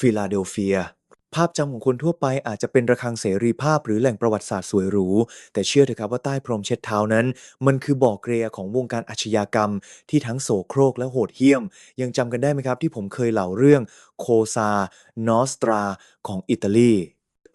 ฟิลาเดลเฟีย ภาพจำของคนทั่วไปอาจจะเป็นระฆังเสรีภาพหรือแหล่งประวัติศาสตร์สวยหรู แต่เชื่อเถอะครับว่าใต้พรมเช็ดเท้านั้น มันคือบ่อเกลียของวงการอาชญากรรม ที่ทั้งโสโครกและโหดเหี้ยม ยังจำกันได้ไหมครับที่ผมเคยเล่าเรื่องโคซานอสตราของอิตาลี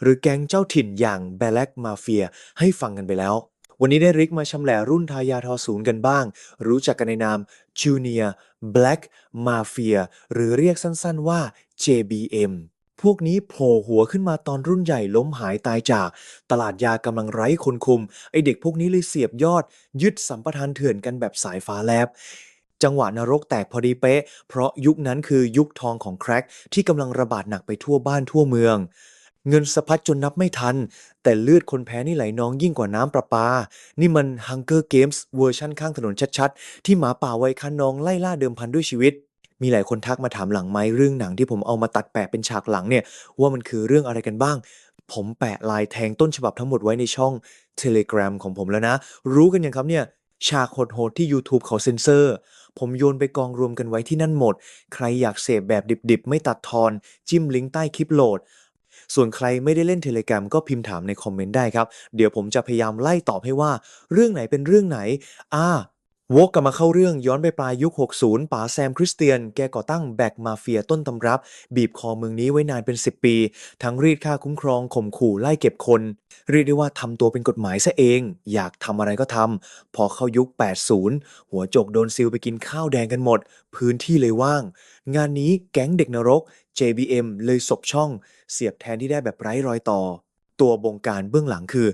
หรือแก๊งเจ้าถิ่นอย่างแบล็กมาเฟียให้ฟังกันไปแล้ววันนี้ได้ริกมาชำแหละรุ่นทายาทอศูนย์กันบ้าง รู้จักกันในนาม Junior Black Mafia หรือเรียกสั้นๆว่า JBM พวกนี้โผล่หัวขึ้นมาตอนรุ่นใหญ่ล้มหายตายจาก ตลาดยากำลังไร้คนคุม ไอเด็กพวกนี้เลยเสียบยอด ยึดสัมปทานเถื่อนกันแบบสายฟ้าแลบ จังหวะนรกแตกพอดีเป๊ะ เพราะยุคนั้นคือยุคทองของแครกที่กำลังระบาดหนักไปทั่วบ้านทั่วเมือง เงินสะพัดจนนับไม่ทัน แต่เลือดคนแพ้นี่ไหลนองยิ่งกว่าน้ำประปา นี่มัน Hunger Games เวอร์ชั่นข้างถนนชัดๆ ที่หมาป่าวัยคันนองไล่ล่าเดิมพันด้วยชีวิต มีหลายคนทักมาถามหลังไม้เรื่องหนังที่ผมเอามาตัดแปะเป็นฉากหลังเนี่ย ว่ามันคือเรื่องอะไรกันบ้าง ผมแปะลายแทงต้นฉบับทั้งหมดไว้ในช่อง Telegram ของผมแล้วนะ รู้กันยังครับเนี่ยฉากโหดๆที่ YouTube เขาเซ็นเซอร์ ผมโยนไปกองรวมกันไว้ที่นั่นหมด ใครอยากเสพแบบดิบๆ ไม่ตัดทอน จิ้มลิงก์ใต้คลิปโหลด ส่วนใครไม่ได้เล่น Telegram ก็พิมพ์ถามในคอมเมนต์ได้ครับ เดี๋ยวผมจะพยายามไล่ตอบให้ว่า เรื่องไหนเป็นเรื่องไหน อ่า วกกลับมาเข้าเรื่องย้อนไปปลายยุค 60 ป๋าแซมคริสเตียน แกก่อตั้งแบกมาเฟียต้นตำรับ บีบคอเมืองนี้ไว้นานเป็น 10 ปี ทั้งรีดค่าคุ้มครองข่มขู่ไล่เก็บคน เรียกได้ว่าทำตัวเป็นกฎหมายซะเอง อยากทำอะไรก็ทำ พอเข้ายุค 80 หัวโจกโดนซิลไปกินข้าวแดงกันหมด พื้นที่เลยว่าง งานนี้แก๊งเด็กนรก JBM เลยสบช่อง เสียบแทนที่ได้แบบไร้รอยต่อ ตัวบงการเบื้องหลังคือ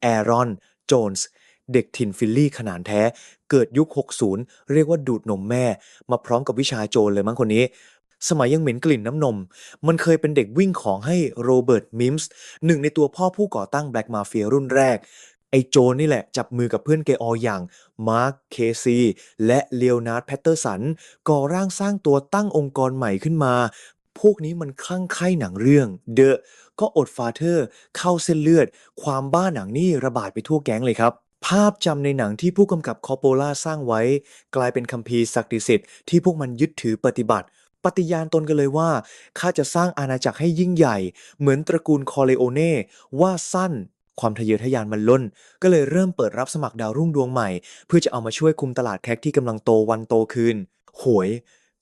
แอรอนโจนส์เด็กถิ่นฟิลลี่ขนาดแท้ เกิดยุค 60 เรียกว่าดูดนมแม่ มาพร้อมกับวิชาโจรเลยมั้งคนนี้ สมัยยังเหม็นกลิ่นน้ำนม มันเคยเป็นเด็กวิ่งของให้โรเบิร์ตมิมส์หนึ่งในตัวพ่อผู้ก่อตั้งแบล็กมาเฟียรุ่นแรก ไอ้โจนี่แหละจับมือกับเพื่อนเกออย่างมาร์คเคซีและเลโอนาร์ดแพตเตอร์สันก่อร่างสร้างตัวตั้งองค์กรใหม่ขึ้นมาพวกนี้มันคลั่งไคล้หนังเรื่องเดอะก็อดฟาเธอร์ เข้าเส้นเลือด ความบ้าหนังนี่ระบาดไปทั่วแก๊งเลยครับ ภาพจำในหนังที่ผู้กำกับคอปโปล่าสร้างไว้ กลายเป็นคัมภีร์ศักดิ์สิทธิ์ที่พวกมันยึดถือปฏิบัติ ปฏิญาณตนกันเลยว่า ข้าจะสร้างอาณาจักรให้ยิ่งใหญ่ เหมือนตระกูลคอเลโอเน่ ว่าสั้น ความทะเยอทะยานมันล้น ก็เลยเริ่มเปิดรับสมัครดาวรุ่งดวงใหม่ เพื่อจะเอามาช่วยคุมตลาดแคกที่กำลังโตวันโตคืน หวย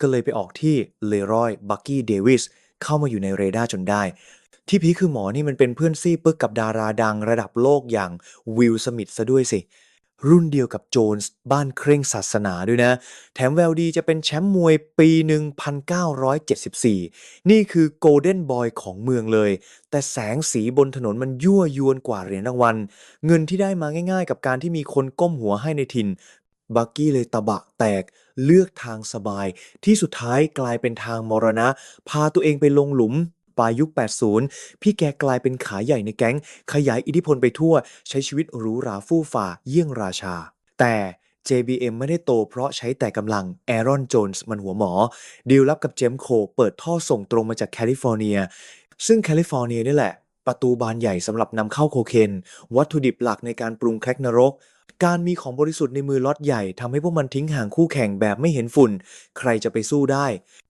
ก็เลยไปออกที่เลรอยบักกี้เดวิสเข้ามาอยู่ในเรดาร์จนได้ ที่พีคคือหมอนี่มันเป็นเพื่อนซี่ปึกกับดาราดังระดับโลกอย่างวิลสมิธซะด้วยสิ รุ่นเดียวกับโจนส์บ้านเคร่งศาสนาด้วยนะ แถมแววดีจะเป็นแชมป์มวยปีหนึ่ง1974 นี่คือโกลเด้นบอยของเมืองเลย แต่แสงสีบนถนนมันยั่วยวนกว่าเหรียญรางวัล เงินที่ได้มาง่ายๆ กับการที่มีคนก้มหัวให้ในถิ่นบักกี้เลยตะบะแตกเลือกทางสบายที่สุดท้ายกลายเป็นทางมรณะ พาตัวเองไปลงหลุม ปลายยุค 80 พี่แกกลายเป็นขาใหญ่ในแก๊ง ขยายอิทธิพลไปทั่ว ใช้ชีวิตหรูหราฟู่ฝ่า เยี่ยงราชา แต่ JBM ไม่ได้โตเพราะใช้แต่กำลังแอรอนโจนส์มันหัวหมอ ดีลลับกับเจมส์โคเปิดท่อส่งตรงมาจากแคลิฟอร์เนีย ซึ่งแคลิฟอร์เนียนี่แหละ ประตูบานใหญ่สำหรับนำเข้าโคเคน วัตถุดิบหลักในการปรุงแครกนรก การมีของบริสุทธิ์ในมือล็อตใหญ่ทำให้พวกมันทิ้งห่างคู่แข่งแบบไม่เห็นฝุ่น ใครจะไปสู้ได้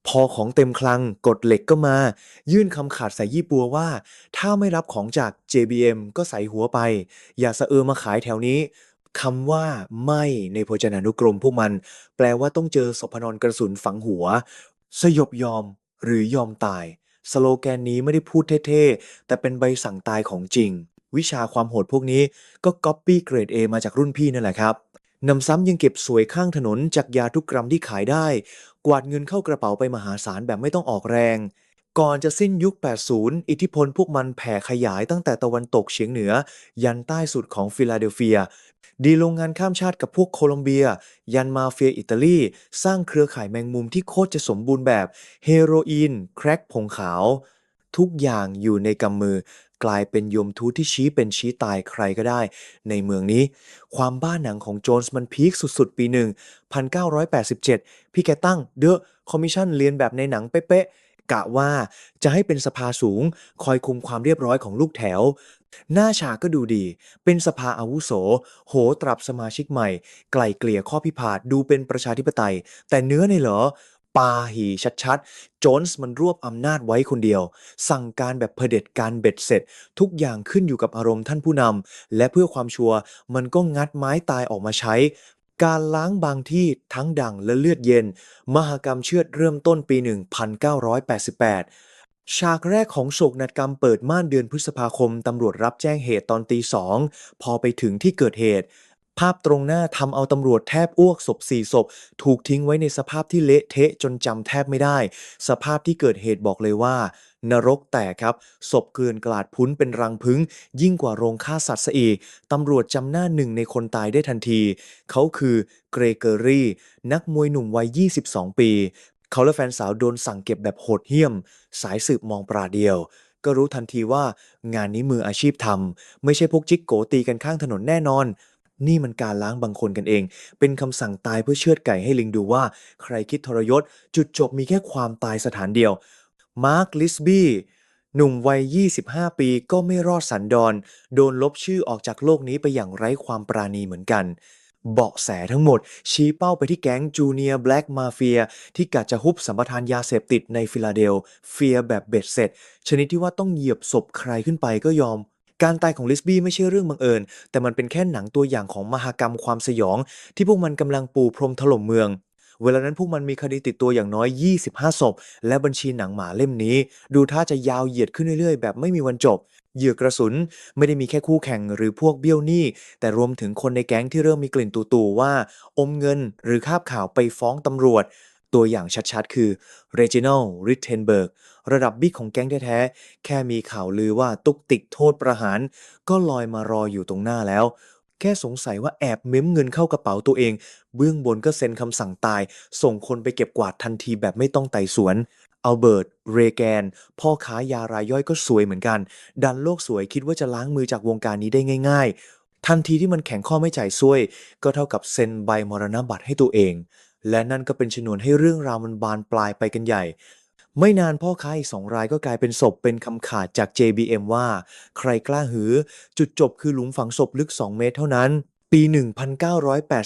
พอของเต็มคลังกดเหล็กก็มา ยื่นคำขาดใส่ยี่ปัวว่า ถ้าไม่รับของจาก JBM ก็ใส่หัวไป อย่าสะเออมาขายแถวนี้คำว่าไม่ในโพจนานุกรมพวกมัน แปลว่าต้องเจอศพนอนกระสุนฝังหัว สยบยอมหรือยอมตาย สโลแกนนี้ไม่ได้พูดเท่ๆ แต่เป็นใบสั่งตายของจริง วิชาความโหดพวกนี้ก็ก๊อปปี้เกรด A มาจากรุ่นพี่นั่นแหละครับนำซ้ำยังเก็บสวยข้างถนนจากยาทุกกรัมที่ขายได้ กวาดเงินเข้ากระเป๋าไปมหาศาลแบบไม่ต้องออกแรง ก่อนจะสิ้นยุค 80 อิทธิพลพวกมันแผ่ขยายตั้งแต่ตะวันตกเฉียงเหนือ ยันใต้สุดของฟิลาเดลเฟีย ดีโรงงานข้ามชาติกับพวกโคลอมเบีย ยันมาเฟียอิตาลี สร้างเครือข่ายแมงมุมที่โคตรจะสมบูรณ์แบบ เฮโรอีน แคร็กผงขาว ทุกอย่างอยู่ในกำมือ กลายเป็นยมทูตที่ชี้เป็นชี้ตายใครก็ได้ ในเมืองนี้ ความบ้าหนังของโจนส์มันพีคสุดๆ ปีหนึ่ง1987 พี่แกตั้งเดอะคอมมิชชั่นเรียนแบบในหนังเป๊ะๆกะว่าจะให้เป็นสภาสูง คอยคุมความเรียบร้อยของลูกแถว หน้าฉากก็ดูดี เป็นสภาอาวุโส โหตรับสมาชิกใหม่ ไกล่เกลี่ยข้อพิพาทดูเป็นประชาธิปไตย แต่เนื้อในเหรอ ปาหีชัดๆ โจนส์มันรวบอำนาจไว้คนเดียว สั่งการแบบเผด็จการเบ็ดเสร็จ ทุกอย่างขึ้นอยู่กับอารมณ์ท่านผู้นำ และเพื่อความชัวร์มันก็งัดไม้ตายออกมาใช้ การล้างบางที่ทั้งดังและเลือดเย็น มหกรรมเชือดเริ่มต้นปี 1988ฉากแรกของโศกนาฏกรรมเปิดม่านเดือนพฤษภาคม ตำรวจรับแจ้งเหตุตอนตีสอง พอไปถึงที่เกิดเหตุ ภาพตรงหน้าทำเอาตำรวจแทบอ้วกศพสี่ศพ ถูกทิ้งไว้ในสภาพที่เละเทะจนจำแทบไม่ได้ สภาพที่เกิดเหตุบอกเลยว่า นรกแตกครับศพเกลื่อนกลาดพุ้นเป็นรังพึ่ง ยิ่งกว่าโรงฆ่าสัตว์ซะอีกตำรวจจำหน้าหนึ่งในคนตายได้ทันที เขาคือเกรเกอรี่ นักมวยหนุ่มวัย 22 ปี เขาและแฟนสาวโดนสั่งเก็บแบบโหดเหี้ยม สายสืบมองปราเดียวก็รู้ทันทีว่างานนี้มืออาชีพทำไม่ใช่พวกจิกโกตีกันข้างถนนแน่นอน นี่มันการล้างบางคนกันเอง เป็นคำสั่งตายเพื่อเชือดไก่ให้ลิงดูว่า ใครคิดทรยศ จุดจบมีแค่ความตายสถานเดียว มาร์ค ลิสบี้หนุ่มวัย 25 ปีก็ไม่รอดสันดอน โดนลบชื่อออกจากโลกนี้ไปอย่างไร้ความปราณีเหมือนกัน เบาะแสทั้งหมด ชี้เป้าไปที่แก๊งจูเนียร์แบล็กมาเฟียที่กะจะฮุบสัมปทานยาเสพติดในฟิลาเดลเฟียแบบเบ็ดเสร็จ ชนิดที่ว่าต้องเหยียบศพใครขึ้นไปก็ยอม การตายของลิสบี้ไม่ใช่เรื่องบังเอิญ แต่มันเป็นแค่หนังตัวอย่างของมหากรรมความสยอง ที่พวกมันกำลังปูพรมถล่มเมือง เวลานั้นพวกมันมีคดีติดตัวอย่างน้อย 25 ศพ และบัญชีหนังหมาเล่มนี้ ดูท่าจะยาวเหยียดขึ้นเรื่อยๆ แบบไม่มีวันจบ เหยื่อกระสุนไม่ได้มีแค่คู่แข่งหรือพวกเบี้ยวหนี้ แต่รวมถึงคนในแก๊งที่เริ่มมีกลิ่นตู่ๆว่า อมเงินหรือคาบข่าวไปฟ้องตำรวจ ตัวอย่างชัดๆ คือเรจินัลริทเทนเบิร์กระดับบิ๊กของแก๊งแท้ๆ แค่มีข่าวลือว่าตุกติกโทษประหาร ก็ลอยมารออยู่ตรงหน้าแล้ว แค่สงสัยว่าแอบเม้มเงินเข้ากระเป๋าตัวเอง เบื้องบนก็เซ็นคำสั่งตาย ส่งคนไปเก็บกวาดทันทีแบบไม่ต้องไต่สวนอัลเบิร์ต เรแกน พ่อค้ายารายย่อยก็สวยเหมือนกัน ดันโลกสวยคิดว่าจะล้างมือจากวงการนี้ได้ง่าย ๆ ทันทีที่มันแข็งข้อไม่จ่ายซวย ก็เท่ากับเซ็นใบมรณบัตรให้ตัวเอง และนั่นก็เป็นชนวนให้เรื่องราวมันบานปลายไปกันใหญ่ ไม่นานพ่อค้าอีกสองรายก็กลายเป็นศพเป็นคำขาดจาก JBM ว่า ใครกล้าหือ จุดจบคือหลุมฝังศพลึก 2 เมตรเท่านั้น ปี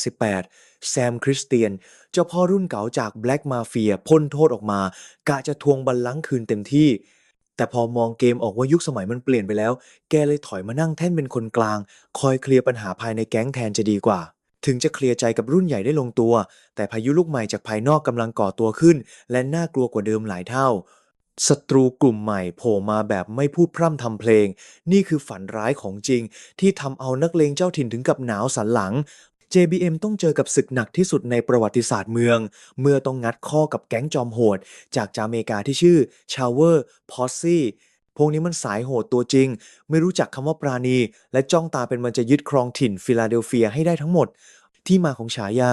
1988 แซมคริสเตียน เจ้าพ่อรุ่นเก่าจาก Black Mafia พ้นโทษออกมา กะจะทวงบัลลังก์คืนเต็มที่แต่พอมองเกมออกว่ายุคสมัยมันเปลี่ยนไปแล้ว แกเลยถอยมานั่งแท่นเป็นคนกลาง คอยเคลียร์ปัญหาภายในแก๊งแทนจะดีกว่า ถึงจะเคลียร์ใจกับรุ่นใหญ่ได้ลงตัว แต่พายุลูกใหม่จากภายนอกกำลังก่อตัวขึ้น และน่ากลัวกว่าเดิมหลายเท่าศัตรูกลุ่มใหม่โผล่มาแบบไม่พูดพร่ำทำเพลง นี่คือฝันร้ายของจริง ที่ทำเอานักเลงเจ้าถิ่นถึงกับหนาวสันหลัง JBM ต้องเจอกับศึกหนักที่สุดในประวัติศาสตร์เมือง เมื่อต้องงัดข้อกับแก๊งจอมโหด จากจาเมกาที่ชื่อชาวเวอร์ พวกนี้มันสายโหดตัวจริง ไม่รู้จักคำว่าปราณี และจ้องตาเป็นมันจะยึดครองถิ่นฟิลาเดลเฟียให้ได้ทั้งหมด ที่มาของฉายา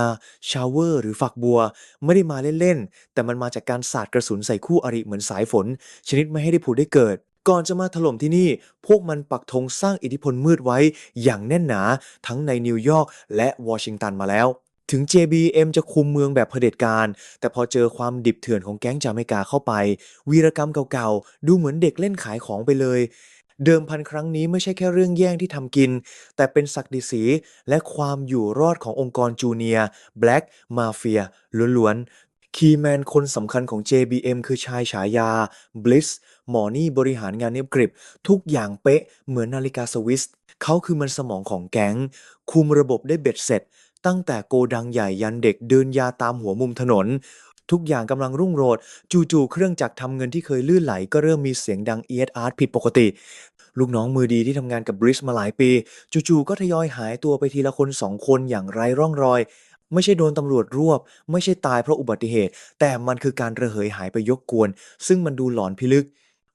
ชาวเวอร์หรือฝักบัว ไม่ได้มาเล่นๆ แต่มันมาจากการสาดกระสุนใส่คู่อริเหมือนสายฝน ชนิดไม่ให้ได้ผุดได้เกิดก่อนจะมาถล่มที่นี่ พวกมันปักธงสร้างอิทธิพลมืดไว้อย่างแน่นหนา ทั้งในนิวยอร์กและวอชิงตันมาแล้ว ถึง JBM จะคุมเมืองแบบเผด็จการ แต่พอเจอความดิบเถื่อนของแก๊งจาเมกาเข้าไป วีรกรรมเก่าๆ ดูเหมือนเด็กเล่นขายของไปเลย เดิมพันครั้งนี้ไม่ใช่แค่เรื่องแย่งที่ทำกิน แต่เป็นศักดิศรีและความอยู่รอดขององค์กรจูเนียร์แบล็กมาเฟียล้วนๆ คีแมนคนสำคัญของ JBM คือชายฉายา Bliss หมอนี่บริหารงานเนียบกริบ ทุกอย่างเป๊ะเหมือนนาฬิกาสวิสเขาคือมันสมองของแก๊ง คุมระบบได้เบ็ดเสร็จ ตั้งแต่โกดังใหญ่ยันเด็กเดินยาตามหัวมุมถนน ทุกอย่างกำลังรุ่งโรจน์จู่ๆเครื่องจักรทำเงินที่เคยลื่นไหล ก็เริ่มมีเสียงดังเอียดอาร์ตผิดปกติ ลูกน้องมือดีที่ทำงานกับบริสมาหลายปี จู่ๆก็ทยอยหายตัวไปทีละคนสองคนอย่างไร้ร่องรอย ไม่ใช่โดนตำรวจรวบ ไม่ใช่ตายเพราะอุบัติเหตุ แต่มันคือการระเหยหายไปยกกวน ซึ่งมันดูหลอนพิลึก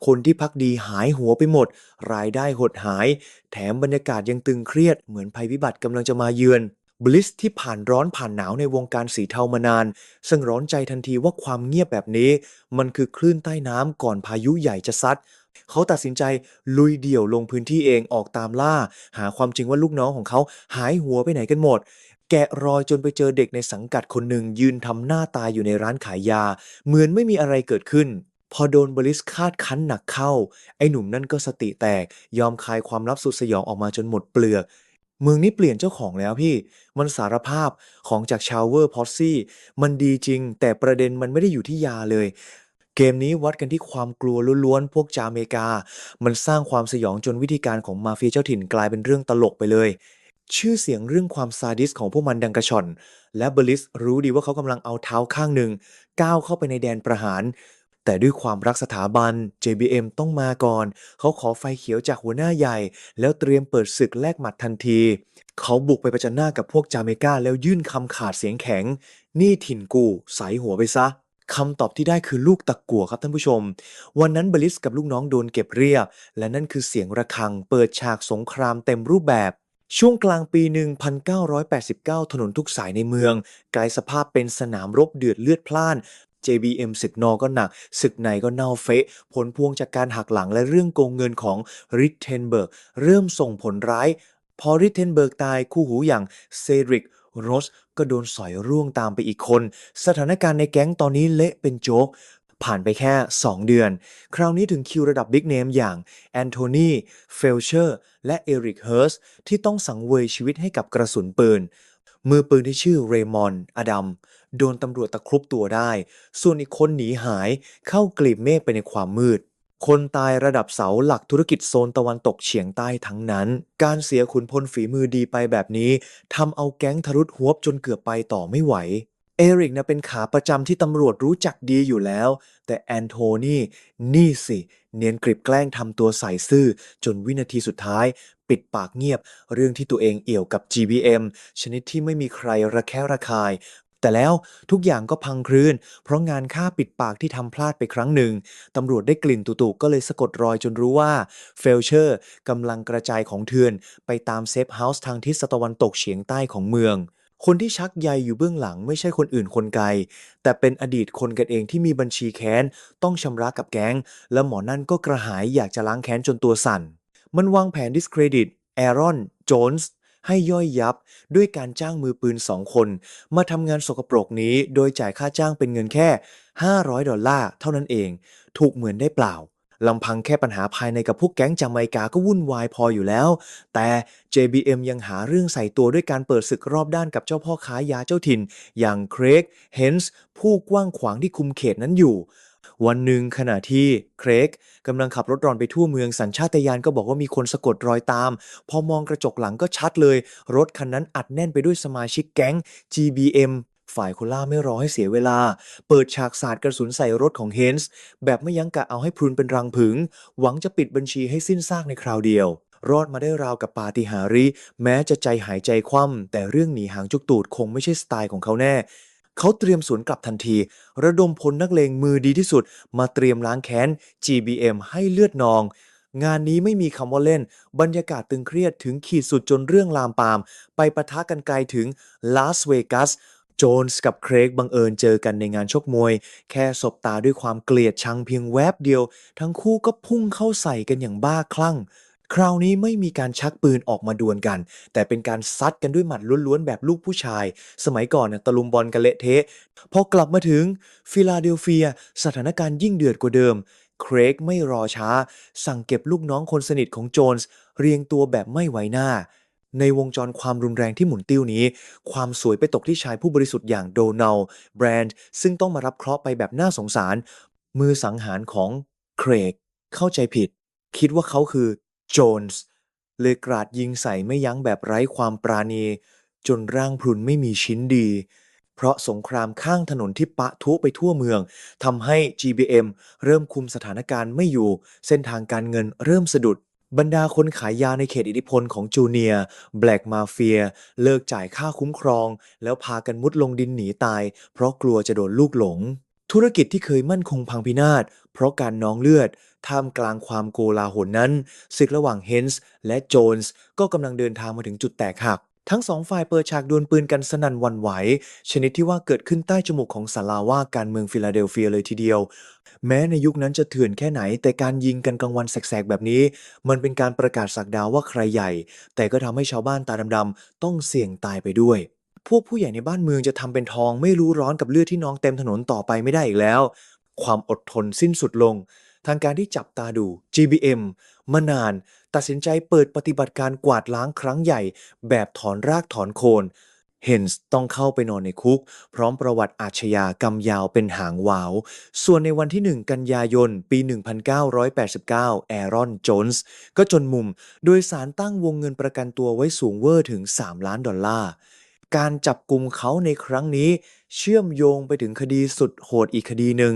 คนที่พักดีหายหัวไปหมด รายได้หดหาย แถมบรรยากาศยังตึงเครียดเหมือนภัยพิบัติกำลังจะมาเยือน บลิสที่ผ่านร้อนผ่านหนาวในวงการสีเทามานาน ซึ่งร้อนใจทันทีว่าความเงียบแบบนี้ มันคือคลื่นใต้น้ำก่อนพายุใหญ่จะซัด เขาตัดสินใจลุยเดี่ยวลงพื้นที่เองออกตามล่า หาความจริงว่าลูกน้องของเขาหายหัวไปไหนกันหมด แกะรอยจนไปเจอเด็กในสังกัดคนหนึ่งยืนทำหน้าตายอยู่ในร้านขายยา เหมือนไม่มีอะไรเกิดขึ้นพอโดนบริสคาดคั้นหนักเข้า ไอ้หนุ่มนั่นก็สติแตก ยอมคายความลับสุดสยองออกมาจนหมดเปลือก เมืองนี้เปลี่ยนเจ้าของแล้วพี่ มันสารภาพของจากชาวเวอร์พอซี่ มันดีจริง แต่ประเด็นมันไม่ได้อยู่ที่ยาเลย เกมนี้วัดกันที่ความกลัวล้วนๆ พวกจาเมกา มันสร้างความสยองจนวิธีการของมาเฟียเจ้าถิ่นกลายเป็นเรื่องตลกไปเลย ชื่อเสียงเรื่องความซาดิสของพวกมันดังกระชอน และเบลิสรู้ดีว่าเขากำลังเอาเท้าข้างหนึ่งก้าวเข้าไปในแดนประหาร แต่ด้วยความรักสถาบัน JBM ต้องมาก่อน เขาขอไฟเขียวจากหัวหน้าใหญ่ แล้วเตรียมเปิดศึกแลกหมัดทันที เขาบุกไปประจันหน้ากับพวกจาเมกาแล้วยื่นคำขาดเสียงแข็ง นี่ถิ่นกูใสหัวไปซะคำตอบที่ได้คือลูกตะกั่วครับท่านผู้ชม วันนั้นเบลิสกับลูกน้องโดนเก็บเรียบ และนั่นคือเสียงระฆังเปิดฉากสงครามเต็มรูปแบบ ช่วงกลางปี 1989 ถนนทุกสายในเมือง กลายสภาพเป็นสนามรบเดือดเลือดพล่าน JBM ศึกนอก็หนัก ศึกในก็เน่าเฟะ ผลพวงจากการหักหลังและเรื่องโกงเงินของริทเทนเบิร์กเริ่มส่งผลร้าย พอริทเทนเบิร์กตายคู่หูอย่างเซดริกโรสก็โดนสอยร่วงตามไปอีกคน สถานการณ์ในแก๊งตอนนี้เละเป็นโจ๊กผ่านไปแค่ 2 เดือน คราวนี้ถึงคิวระดับบิ๊กเนมอย่างแอนโทนีเฟลเชอร์และเอริกเฮิร์สที่ต้องสังเวยชีวิตให้กับกระสุนปืน มือปืนที่ชื่อเรมอน อดัม โดนตำรวจตะครุบตัวได้ ส่วนอีกคนหนีหายเข้ากลีบเมฆไปในความมืด คนตายระดับเสาหลักธุรกิจโซนตะวันตกเฉียงใต้ทั้งนั้น การเสียขุนพลฝีมือดีไปแบบนี้ทำเอาแก๊งทะรุดหัวบจนเกือบไปต่อไม่ไหวเอริกนะเป็นขาประจำที่ตำรวจรู้จักดีอยู่แล้ว แต่แอนโทนีนี่สิ เนียนกริบแกล้งทำตัวใส่ซื่อ จนวินาทีสุดท้าย ปิดปากเงียบ เรื่องที่ตัวเองเอี่ยวกับ GBM ชนิดที่ไม่มีใครระแคะระคาย แต่แล้วทุกอย่างก็พังคลื่นเพราะงานฆ่าปิดปากที่ทำพลาดไปครั้งหนึ่ง ตำรวจได้กลิ่นตุตุก็เลยสะกดรอยจนรู้ว่าเฟลเชอร์กำลังกระจายของเถื่อน ไปตามเซฟเฮาส์ทางทิศตะวันตกเฉียงใต้ของเมืองคนที่ชักใยอยู่เบื้องหลังไม่ใช่คนอื่นคนไกล แต่เป็นอดีตคนกันเองที่มีบัญชีแค้น ต้องชำระกับแก๊ง และหมอนั่นก็กระหายอยากจะล้างแค้นจนตัวสั่น มันวางแผน discredit แอรอนโจนส์ให้ย่อยยับด้วยการจ้างมือปืนสองคน มาทำงานสกปรกนี้โดยจ่ายค่าจ้างเป็นเงินแค่ 500 ดอลลาร์เท่านั้นเอง ถูกเหมือนได้เปล่าลำพังแค่ปัญหาภายในกับพวกแก๊งจาไมกาก็วุ่นวายพออยู่แล้ว แต่ JBM ยังหาเรื่องใส่ตัวด้วยการเปิดศึกรอบด้านกับเจ้าพ่อค้ายาเจ้าถิ่น อย่างเครกเฮนส์ผู้กว้างขวางที่คุมเขตนั้นอยู่ วันหนึ่งขณะที่เครกกำลังขับรถรอนไปทั่วเมืองสัญชาตญาณก็บอกว่ามีคนสะกดรอยตาม พอมองกระจกหลังก็ชัดเลย รถคันนั้นอัดแน่นไปด้วยสมาชิกแก๊ง GBM ฝ่ายคนล่าไม่รอให้เสียเวลา เปิดฉากสาดกระสุนใส่รถของเฮนส์แบบไม่ยั้งกะเอาให้พรุนเป็นรังผึง หวังจะปิดบัญชีให้สิ้นซากในคราวเดียว รอดมาได้ราวกับปาฏิหาริย์แม้จะใจหายใจคว่ำแต่เรื่องหนีหางจุกตูดคงไม่ใช่สไตล์ของเขาแน่ เขาเตรียมสวนกลับทันที ระดมพลนักเลงมือดีที่สุด มาเตรียมล้างแค้น GBM ให้เลือดนอง งานนี้ไม่มีคำว่าเล่น บรรยากาศตึงเครียดถึงขีดสุดจนเรื่องลามปาม ไปปะทะกันไกลถึงลาสเวกัสโจนส์กับเครกบังเอิญเจอกันในงานชกมวย แค่สบตาด้วยความเกลียดชังเพียงแวบเดียว ทั้งคู่ก็พุ่งเข้าใส่กันอย่างบ้าคลั่ง คราวนี้ไม่มีการชักปืนออกมาดวลกัน แต่เป็นการซัดกันด้วยหมัดล้วนๆ แบบลูกผู้ชาย สมัยก่อนนะตะลุมบอลกันเละเทะ พอกลับมาถึงฟิลาเดลเฟีย สถานการณ์ยิ่งเดือดกว่าเดิม เครกไม่รอช้า สั่งเก็บลูกน้องคนสนิทของโจนส์เรียงตัวแบบไม่ไว้หน้า ในวงจรความรุนแรงที่หมุนติ้วนี้ ความสวยไปตกที่ชายผู้บริสุทธิ์อย่างโดนัลแบรนด์ ซึ่งต้องมารับเคราะห์ไปแบบน่าสงสาร มือสังหารของเครกเข้าใจผิด คิดว่าเขาคือ โจนส์เลยกราดยิงใส่ไม่ยั้งแบบไร้ความปราณี จนร่างพรุนไม่มีชิ้นดี เพราะสงครามข้างถนนที่ปะทุไปทั่วเมืองทำให้ GBM เริ่มคุมสถานการณ์ไม่อยู่ เส้นทางการเงินเริ่มสะดุดบรรดาคนขายยาในเขตอิทธิพลของจูเนียแบล็กมาเฟีย เลิกจ่ายค่าคุ้มครอง แล้วพากันมุดลงดินหนีตาย เพราะกลัวจะโดนลูกหลง ธุรกิจที่เคยมั่นคงพังพินาศเพราะการน้องเลือด ท่ามกลางความโกลาหลนั้นศึกระหว่างเฮนส์และโจนส์ก็กำลังเดินทางมาถึงจุดแตกหัก ทั้งสองฝ่ายเปิดฉากดวลปืนกันสนั่นวันไหว ชนิดที่ว่าเกิดขึ้นใต้จมูกของสาราว่าการเมืองฟิลาเดลเฟียเลยทีเดียว แม้ในยุคนั้นจะเถื่อนแค่ไหน แต่การยิงกันกลางวันแสกๆแบบนี้ มันเป็นการประกาศสักดาว่าใครใหญ่ แต่ก็ทำให้ชาวบ้านตาดำๆต้องเสี่ยงตายไปด้วยพวกผู้ใหญ่ในบ้านเมืองจะทำเป็นทองไม่รู้ร้อนกับเลือดที่นองเต็มถนนต่อไปไม่ได้อีกแล้ว ความอดทนสิ้นสุดลง ทางการที่จับตาดู GBM มานาน ตัดสินใจเปิดปฏิบัติการกวาดล้างครั้งใหญ่ แบบถอนรากถอนโคนเฮนส์ต้องเข้าไปนอนในคุก พร้อมประวัติอาชญากรรมยาวเป็นหางวาว ส่วนในวันที่ 1 กันยายน ปี 1989 แอรอนโจนส์ก็จนมุม โดยสารตั้งวงเงินประกันตัวไว้สูงเวอร์ถึง 3 ล้านดอลลาร์ การจับกลุ่มเขาในครั้งนี้ เชื่อมโยงไปถึงคดีสุดโหดอีกคดีหนึ่ง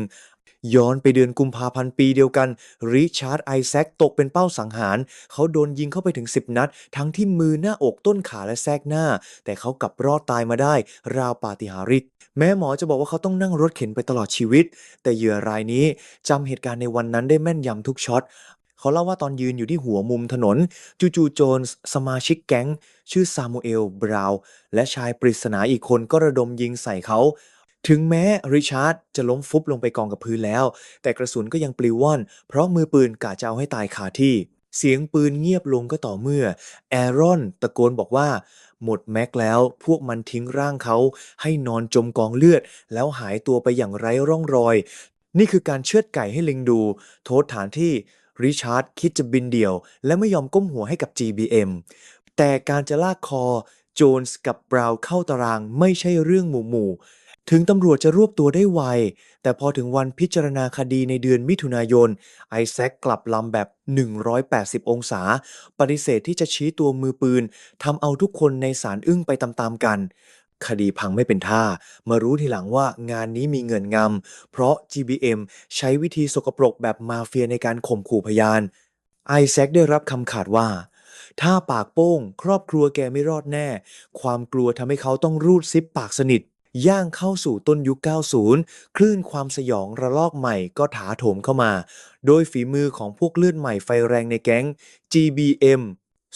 ย้อนไปเดือนกุมภาพันธ์ปีเดียวกัน ริชาร์ดไอแซคตกเป็นเป้าสังหาร เขาโดนยิงเข้าไปถึง 10 นัด ทั้งที่มือหน้าอกต้นขาและแทรกหน้า แต่เขากลับรอดตายมาได้ ราวปาฏิหาริย์แม้หมอจะบอกว่าเขาต้องนั่งรถเข็นไปตลอดชีวิต แต่เหยื่อรายนี้จำเหตุการณ์ในวันนั้นได้แม่นยำทุกช็อตเขาเล่าว่าตอนยืนอยู่ที่หัวมุมถนน จู่ๆโจนส์สมาชิกแก๊ง ชื่อซามูเอล บราวน์และชายปริศนาอีกคนก็ระดมยิงใส่เขา ถึงแม้ริชาร์ดจะล้มฟุบลงไปกองกับพื้นแล้ว แต่กระสุนก็ยังปลิวว่อน เพราะมือปืนกะจะเอาให้ตายคาที่ เสียงปืนเงียบลงก็ต่อเมื่อแอรอนตะโกนบอกว่า หมดแม็กแล้วพวกมันทิ้งร่างเขาให้นอนจมกองเลือด แล้วหายตัวไปอย่างไร้ร่องรอย นี่คือการเชือดไก่ให้ลิงดู โทษฐานที่ริชาร์ดคิดจะบินเดี่ยว และไม่ยอมก้มหัวให้กับ GBM แต่การจะลากคอ โจนส์กับบราวน์เข้าตารางไม่ใช่เรื่องหมู่หมู่ ถึงตำรวจจะรวบตัวได้ไว แต่พอถึงวันพิจารณาคดีในเดือนมิถุนายน ไอแซคกลับลำแบบ 180 องศา ปฏิเสธที่จะชี้ตัวมือปืนทำเอาทุกคนในศาลอึ้งไปตามๆกัน คดีพังไม่เป็นท่า มารู้ทีหลังว่างานนี้มีเงินงำ เพราะ GBM ใช้วิธีสกปรกแบบมาเฟียในการข่มขู่พยาน ไอแซคได้รับคำขาดว่าถ้าปากโป้ง ครอบครัวแกไม่รอดแน่ ความกลัวทำให้เขาต้องรูดซิปปากสนิท ย่างเข้าสู่ต้นยุค 90 คลื่นความสยองระลอกใหม่ก็ถาโถมเข้ามา โดยฝีมือของพวกเลือดใหม่ไฟแรงในแก๊ง GBM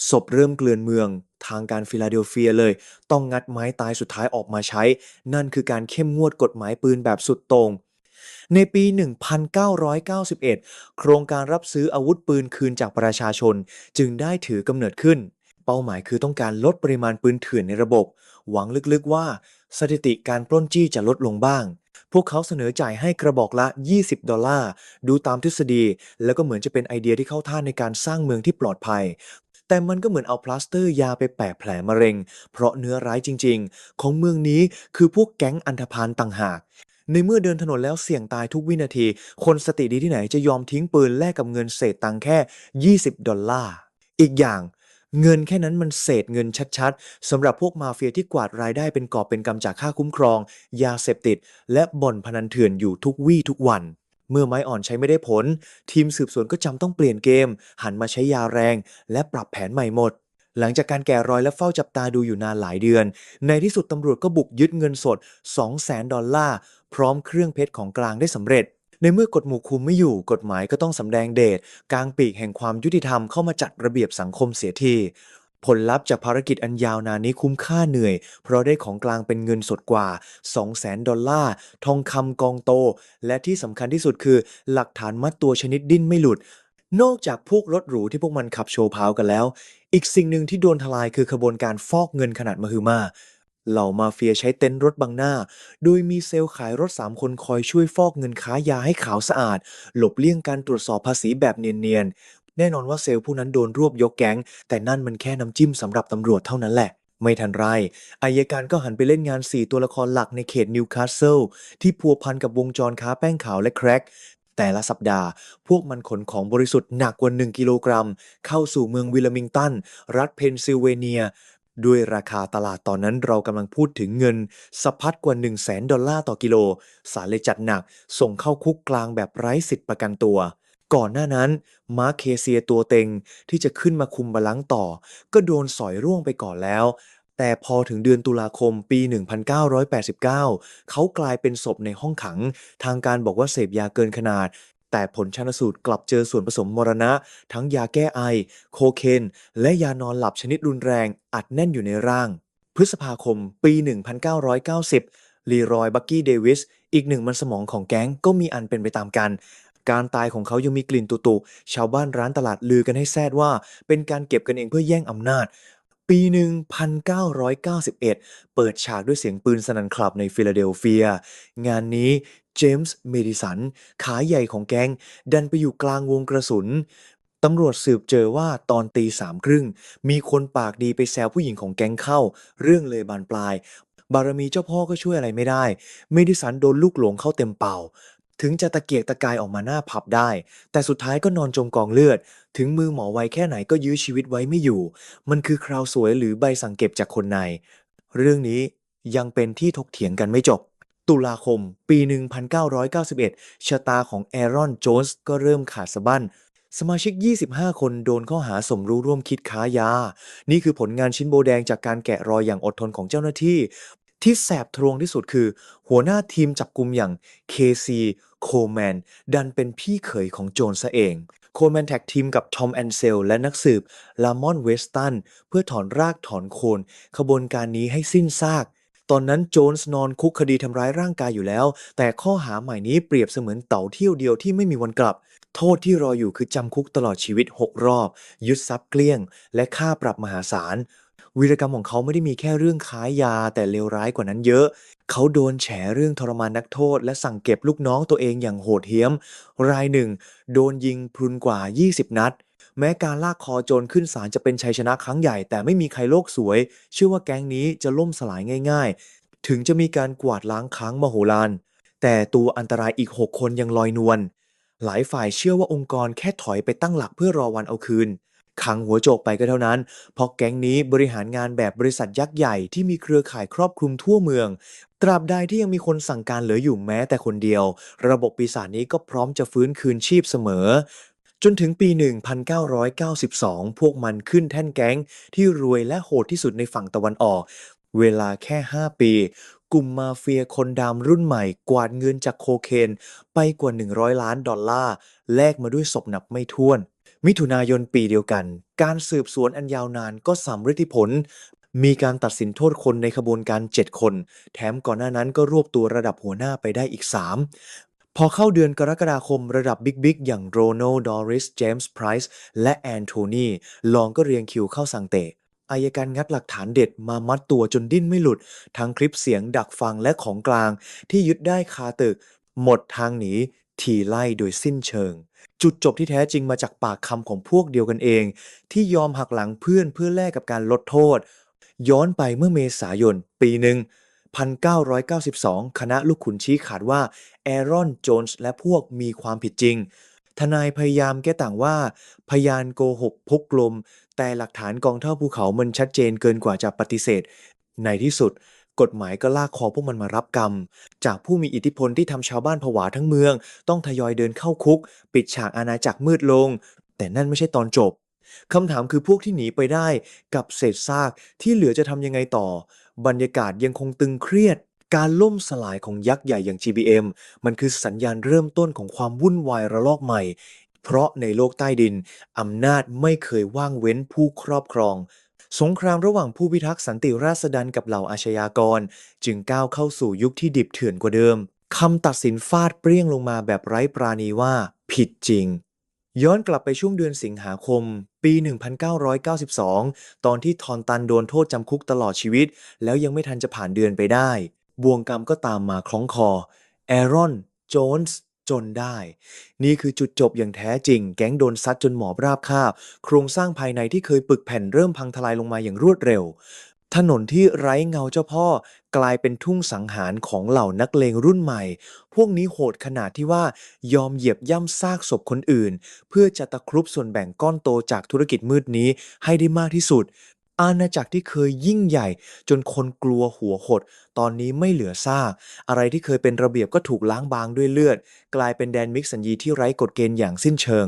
ศพเริ่มเกลื่อนเมือง ทางการฟิลาเดลเฟียเลย ต้องงัดไม้ตายสุดท้ายออกมาใช้ นั่นคือการเข้มงวดกฎหมายปืนแบบสุดโต่งในปี 1991 โครงการรับซื้ออาวุธปืนคืนจากประชาชน จึงได้ถือกำเนิดขึ้น เป้าหมายคือต้องการลดปริมาณปืนเถื่อนในระบบ หวังลึกๆว่า สถิติการปล้นจี้จะลดลงบ้าง พวกเขาเสนอจ่ายให้กระบอกละ 20 ดอลลาร์ ดูตามทฤษฎี แล้วก็เหมือนจะเป็นไอเดียที่เข้าท่าในการสร้างเมืองที่ปลอดภัย แต่มันก็เหมือนเอาพลาสเตอร์ยาไปแปะแผลมะเร็ง เพราะเนื้อร้ายจริง ๆ ของเมืองนี้คือพวกแก๊งอันธพาลต่างหากในเมื่อเดินถนนแล้วเสี่ยงตายทุกวินาที คนสติดีที่ไหนจะยอมทิ้งปืนแลกกับเงินเศษตังค์แค่ 20 ดอลลาร์ อีกอย่าง เงินแค่นั้นมันเศษเงินชัดๆสำหรับพวกมาเฟียที่กวาดรายได้เป็นกอบเป็นกำจากค่าคุ้มครอง ยาเสพติด และบ่อนพนันเถื่อนอยู่ทุกวี่ทุกวัน เมื่อไม้อ่อนใช้ไม่ได้ผล ทีมสืบสวนก็จำต้องเปลี่ยนเกม หันมาใช้ยาแรง และปรับแผนใหม่หมดหลังจากการแกะรอยและเฝ้าจับตาดูอยู่นานหลายเดือน ในที่สุดตำรวจก็บุกยึดเงินสด 200,000 ดอลลาร์ พร้อมเครื่องเพชรของกลางได้สำเร็จ ในเมื่อกฎหมู่คุมไม่อยู่กฎหมายก็ต้องสำแดงเดชกลางปีกแห่งความยุติธรรมเข้ามาจัดระเบียบสังคมเสียทีผลลัพธ์จากภารกิจอันยาวนานนี้คุ้มค่าเหนื่อย เพราะได้ของกลางเป็นเงินสดกว่า 200,000 ดอลลาร์ ทองคำกองโต และที่สำคัญที่สุดคือ หลักฐานมัดตัวชนิดดิ้นไม่หลุด นอกจากพวกรถหรูที่พวกมันขับโชว์พาวกันแล้ว อีกสิ่งหนึ่งที่โดนทลายคือขบวนการฟอกเงินขนาดมหึมา เหล่ามาเฟียใช้เต็นท์รถบังหน้า โดยมีเซลล์ขายรถ 3 คนคอยช่วยฟอกเงินค้ายาให้ขาวสะอาด หลบเลี่ยงการตรวจสอบภาษีแบบเนียนๆ แน่นอนว่าเซลล์ผู้นั้นโดนรวบยกแก๊ง แต่นั่นมันแค่น้ำจิ้มสำหรับตำรวจเท่านั้นแหละ ไม่ทันไรอายการก็หันไปเล่นงาน 4 ตัวละครหลักในเขตนิวคาสเซิลที่พัวพันกับวงจรค้าแป้งขาวและแคร็กแต่ละสัปดาห์ พวกมันขนของบริสุทธิ์หนักกว่า 1 กิโลกรัม เข้าสู่เมืองวิลมิงตัน รัฐเพนซิลเวเนีย ด้วยราคาตลาดตอนนั้นเรากำลังพูดถึงเงินสะพัดกว่า 1 0 0 0 0แสนดอลลาร์ต่อกิโล สารเลยจัดหนัก ส่งเข้าคุกกลางแบบไร้สิทธิ์ประกันตัว ก่อนหน้านั้นมาร์เคเซียตัวเต็งที่จะขึ้นมาคุมบาลังต่อ ก็โดนสอยร่วงไปก่อนแล้ว แต่พอถึงเดือนตุลาคมปี 1989 เขากลายเป็นศพในห้องขัง ทางการบอกว่าเสพยาเกินขนาด แต่ผลชันสูตรกลับเจอส่วนผสมมรณะ ทั้งยาแก้ไอ โคเคน และยานอนหลับชนิดรุนแรง อัดแน่นอยู่ในร่าง พฤษภาคมปี 1990 ลีรอยบักกี้เดวิส อีกหนึ่งมันสมองของแก๊งก็มีอันเป็นไปตามกัน การตายของเขายังมีกลิ่นตุตุชาวบ้านร้านตลาดลือกันให้แซดว่า เป็นการเก็บกันเองเพื่อแย่งอำนาจ ปีหนึ่ง1991 เปิดฉากด้วยเสียงปืนสนั่นคลับในฟิลาเดลเฟีย งานนี้เจมส์เมดิสัน ขาใหญ่ของแก๊ง ดันไปอยู่กลางวงกระสุนตำรวจสืบเจอว่าตอนตีสามครึ่ง มีคนปากดีไปแซวผู้หญิงของแก๊งเข้า เรื่องเลยบานปลาย บารมีเจ้าพ่อก็ช่วยอะไรไม่ได้ เมดิสันโดนลูกหลงเข้าเต็มเป่า ถึงจะตะเกียกตะกายออกมาหน้าผับได้ แต่สุดท้ายก็นอนจมกองเลือด ถึงมือหมอไวแค่ไหนก็ยื้อชีวิตไว้ไม่อยู่ มันคือคราวสวยหรือใบสั่งเก็บจากคนใน เรื่องนี้ยังเป็นที่ถกเถียงกันไม่จบ ตุลาคม ปี 1991 ชะตาของแอรอนโจนส์ก็เริ่มขาดสะบั้น สมาชิก 25 คนโดนข้อหาสมรู้ร่วมคิดค้ายา นี่คือผลงานชิ้นโบแดงจากการแกะรอยอย่างอดทนของเจ้าหน้าที่ ที่แสบทรวงที่สุดคือ หัวหน้าทีมจับกลุ่มอย่างเคซีโคแมนดันเป็นพี่เขยของโจนซะเอง โคลแมนแท็กทีมกับทอมแอนเซลและนักสืบลามอนเวสตันเพื่อถอนรากถอนโคนขบวนการนี้ให้สิ้นซาก ตอนนั้นโจนส์นอนคุกคดีทำร้ายร่างกายอยู่แล้ว แต่ข้อหาใหม่นี้เปรียบเสมือนเต่าเที่ยวเดียวที่ไม่มีวันกลับ โทษที่รออยู่คือจำคุกตลอดชีวิต 6 รอบ ยึดทรัพย์เกลี้ยง และค่าปรับมหาศาล วีรกรรมของเขาไม่ได้มีแค่เรื่องค้ายาแต่เลวร้ายกว่านั้นเยอะ เขาโดนแฉเรื่องทรมานนักโทษ และสั่งเก็บลูกน้องตัวเองอย่างโหดเหี้ยม รายหนึ่ง โดนยิงพรุนกว่า 20 นัด แม้การลากคอโจรขึ้นศาลจะเป็นชัยชนะครั้งใหญ่แต่ไม่มีใครโลกสวย เชื่อว่าแก๊งนี้จะล่มสลายง่าย ๆ ถึงจะมีการกวาดล้างค้างมโหฬารแต่ตัวอันตรายอีก 6 คนยังลอยนวลหลายฝ่ายเชื่อว่าองค์กรแค่ถอยไปตั้งหลักเพื่อรอวันเอาคืน ขังหัวโจกไปก็เท่านั้น เพราะแก๊งนี้บริหารงานแบบบริษัทยักษ์ใหญ่ที่มีเครือข่ายครอบคลุมทั่วเมือง ตราบใดที่ยังมีคนสั่งการเหลืออยู่แม้แต่คนเดียว ระบบปีศาจนี้ก็พร้อมจะฟื้นคืนชีพเสมอจนถึงปี 1992 พวกมันขึ้นแท่นแก๊งที่รวยและโหดที่สุดในฝั่งตะวันออก เวลาแค่ 5 ปี กลุ่มมาเฟียคนดำรุ่นใหม่กวาดเงินจากโคเคน ไปกว่า 100 ล้านดอลลาร์ แลกมาด้วยศพนับไม่ถ้วน มิถุนายนปีเดียวกัน การสืบสวนอันยาวนานก็สำฤทธิผล มีการตัดสินโทษคนในขบวนการ 7 คน แถมก่อนหน้านั้นก็รวบตัวระดับหัวหน้าไปได้อีก 3พอเข้าเดือนกรกฎาคมระดับบิ๊กๆ อย่างโรนัลดอริส เจมส์ไพรส์และแอนโทนีลองก็เรียงคิวเข้าสังเตะอายการงัดหลักฐานเด็ดมามัดตัวจนดิ้นไม่หลุด ทั้งคลิปเสียงดักฟังและของกลาง ที่ยึดได้คาตึก หมดทางหนี ทีไล่โดยสิ้นเชิง จุดจบที่แท้จริงมาจากปากคำของพวกเดียวกันเอง ที่ยอมหักหลังเพื่อนเพื่อแลกกับการลดโทษ ย้อนไปเมื่อเมษายน ปีหนึ่ง1992 คณะลูกขุนชี้ขาดว่าแอรอนโจนส์และพวกมีความผิดจริง ทนายพยายามแก้ต่างว่า พยานโกหกพกลม แต่หลักฐานกองเท่าภูเขามันชัดเจนเกินกว่าจะปฏิเสธ ในที่สุด กฎหมายก็ลากคอพวกมันมารับกรรม จากผู้มีอิทธิพลที่ทำชาวบ้านผวาทั้งเมือง ต้องทยอยเดินเข้าคุก ปิดฉากอาณาจักรมืดลง แต่นั่นไม่ใช่ตอนจบคำถามคือพวกที่หนีไปได้กับเศษซากที่เหลือจะทำยังไงต่อ บรรยากาศยังคงตึงเครียด การล่มสลายของยักษ์ใหญ่อย่าง GBM มันคือสัญญาณเริ่มต้นของความวุ่นวายระลอกใหม่ เพราะในโลกใต้ดินอำนาจไม่เคยว่างเว้นผู้ครอบครอง สงครามระหว่างผู้พิทักษ์สันติราษฎร์กับเหล่าอาชญากร จึงก้าวเข้าสู่ยุคที่ดิบเถื่อนกว่าเดิมคำตัดสินฟาดเปรี้ยงลงมาแบบไร้ปราณีว่า ผิดจริง ย้อนกลับไปช่วงเดือนสิงหาคม ปี 1992 ตอนที่ทอนตันโดนโทษจำคุกตลอดชีวิต แล้วยังไม่ทันจะผ่านเดือนไปได้บ่วงกรรมก็ตามมาคล้องคอแอรอน โจนส์ จนได้ นี่คือจุดจบอย่างแท้จริง แก๊งโดนซัดจนหมอบราบคาบ โครงสร้างภายในที่เคยปึกแผ่นเริ่มพังทลายลงมาอย่างรวดเร็ว ถนนที่ไร้เงาเจ้าพ่อ กลายเป็นทุ่งสังหารของเหล่านักเลงรุ่นใหม่ พวกนี้โหดขนาดที่ว่ายอมเหยียบย่ำซากศพคนอื่น เพื่อจะตะครุบส่วนแบ่งก้อนโตจากธุรกิจมืดนี้ให้ได้มากที่สุด อาณาจักรที่เคยยิ่งใหญ่ จนคนกลัวหัวหด ตอนนี้ไม่เหลือซากอะไรที่เคยเป็นระเบียบก็ถูกล้างบางด้วยเลือด กลายเป็นแดนมิกสัญญีที่ไร้กฎเกณฑ์อย่างสิ้นเชิง